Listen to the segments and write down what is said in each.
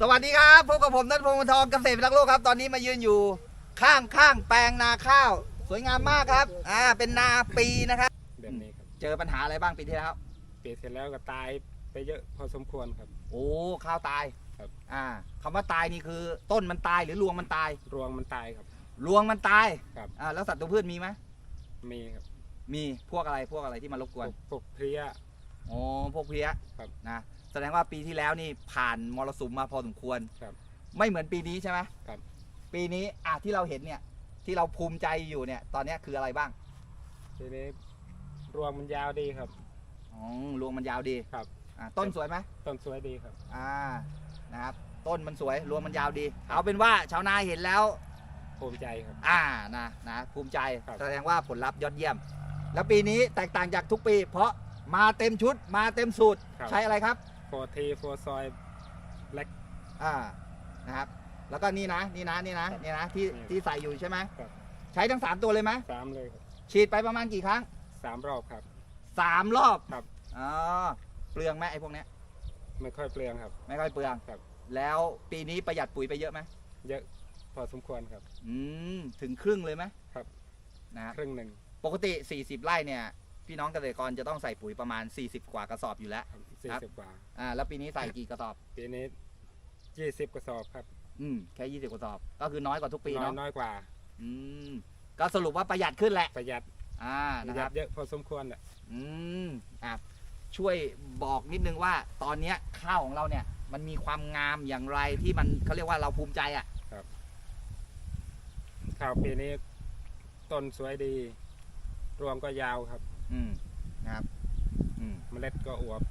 สวัสดีครับพบกับผมนัทพงศ์วงศ์ทองเกษตรรักโลกครับ ตอนนี้มายืนอยู่ข้างข้างแปลงนาข้าว สวยงามมากครับ อ่า เป็นนาปีนะครับ แบบนี้ครับเจอปัญหาอะไรบ้างปีที่แล้ว ปีเสร็จแล้วก็ตายไปเยอะพอสมควรครับ โอ้ข้าวตายครับ อ่าคำว่าตายนี่คือ ต้นมันตายหรือรวงมันตายรวงมันตายครับ รวงมันตายครับ อ่าแล้วสัตว์ตัวพืชมีไหมมีครับมีพวกอะไรพวกอะไรที่มารบกพววนกพวกเพลี้ย อ๋อพวกเพลี้ยครับนะแสดงว่าปีที่แล้วนี่ผ่านมรสุมมาพอสมควรครับไม่เหมือนปีนี้ใช่ไหมครับ ปีนี้อะที่เราเห็นเนี่ยที่เราภูมิใจอยู่เนี่ย ตอนเนี้ยคืออะไรบ้างทีนี้รวงมันยาวดีครับ อ๋อรวงมันยาวดีครับ อะต้นสวยไหมต้นสวยดีครับ อ่านะครับต้นมันสวยรวงมันยาวดี เอาเป็นว่าชาวนาเห็นแล้ว ภูมิใจครับ อ่านะนะภูมิใจครับ แสดงว่าผลลัพธ์ยอดเยี่ยม แล้วปีนี้แตกต่างจากทุกปี เพราะ มาเต็มชุด มาเต็มสูตรใช้อะไรครับ โฟทีโฟซอยแบล็ก อ่า นะครับ แล้วก็นี่นะ นี่นะ นี่นะ ครับนี่นะ ที่ นี่ที่ใส่อยู่ใช่ไหมครับ ใช้ทั้งสามตัวเลยไหมสามเลยครับฉีดไปประมาณกี่ครั้ง สามรอบครับสามรอบครับ อ๋อ เปลืองไหมไอ้พวกเนี้ย ไม่ค่อยเปลืองครับ ไม่ค่อยเปลืองครับ แล้วปีนี้ประหยัดปุ๋ยไปเยอะไหมเยอะพอสมควรครับ อืม ถึงครึ่งเลยไหมครับ นะฮะครึ่งหนึ่งปกติ 40 ไร่เนี่ย พี่น้องเกษตรกรจะต้องใส่ปุ๋ยประมาณ 40 กว่ากระสอบอยู่แล้วครับสี่ครับสิบกว่าอ่า แล้วปีนี้ใส่กี่กระสอบ ปีนี้ยี่สิบกระสอบครับอืมแค่ 20 กระสอบ ก็คือน้อยกว่าทุกปีน้อยเนาะน้อยกว่า อืมก็สรุปว่าประหยัดขึ้นแหละ ประหยัดอ่า ประนะหคยัรัดบ เยอะพอสมควรแหละอืมอะช่วยบอกนิดนึงว่าตอนเนี้ยข้าวของเราเนี่ย มันมีความงามอย่างไรที่มันเขาเรียกว่าเราภูมิใจอะ ข้าวปีนี้ต้นสวยดี รวงก็ยาวครับ อืมนะครับอืมเมล็ดก็อวบ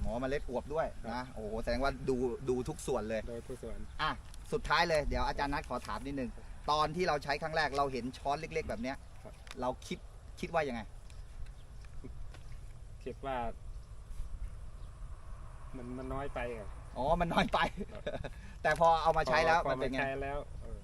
หมอเมล็ดอวบด้วยครับนะโอ้โหแสดงว่าดูดูทุกส่วนเลยโดยผู้ส่วนอะสุดท้ายเลยเดี๋ยวอาจารย์นัทขอถามนิดนึงตอนที่เราใช้ครั้งแรกเราเห็นช้อนเล็ก ๆ แบบเนี้ยครับเราคิดคิดว่ายังไง คิดว่า มันมันน้อยไปครับอ๋อ มันน้อยไปครับแต่พอเอามาใช้แล้วพอมันเป็นไงใช้แล้วเออ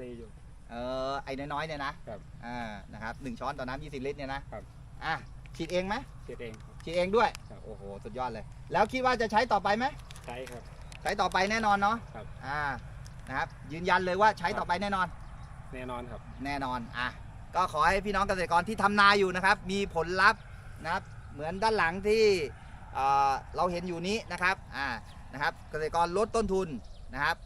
ดีอยู่ เออไอ้น้อยๆเนี่ยนะครับอ่านะครับหนึ่งช้อนต่อน้ำยี่สิบลิตรเนี่ยนะครับ อะฉีดเองไหมคิดเองครับฉีดเองด้วยครับโอ้โหสุดยอดเลย แล้วคิดว่าจะใช้ต่อไปไหมใช้ครับ ใช้ต่อไปแน่นอนเนาะครับ อ่านะครับยืนยันเลยว่าใช้ต่อไปแน่นอน แน่นอนครับ แน่นอนอะก็ขอให้พี่น้องเกษตรกรที่ทำนาอยู่นะครับ มีผลลัพธ์นะครับ เหมือนด้านหลังที่เอ่อเราเห็นอยู่นี้นะครับอ่านะครับ เกษตรกรลดต้นทุนนะครับ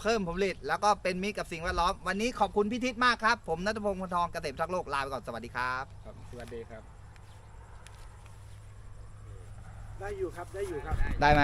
เพิ่มผลผลิตแล้วก็เป็นมิตรกับสิ่งแวดล้อม วันนี้ขอบคุณพี่ทิศมากครับ ผมนัทพงศ์พนทองเกษตรทักษ์โลกลาไปก่อนสวัสดีครับ ครับสวัสดีครับ ได้อยู่ครับ ได้อยู่ครับ ได้ไหม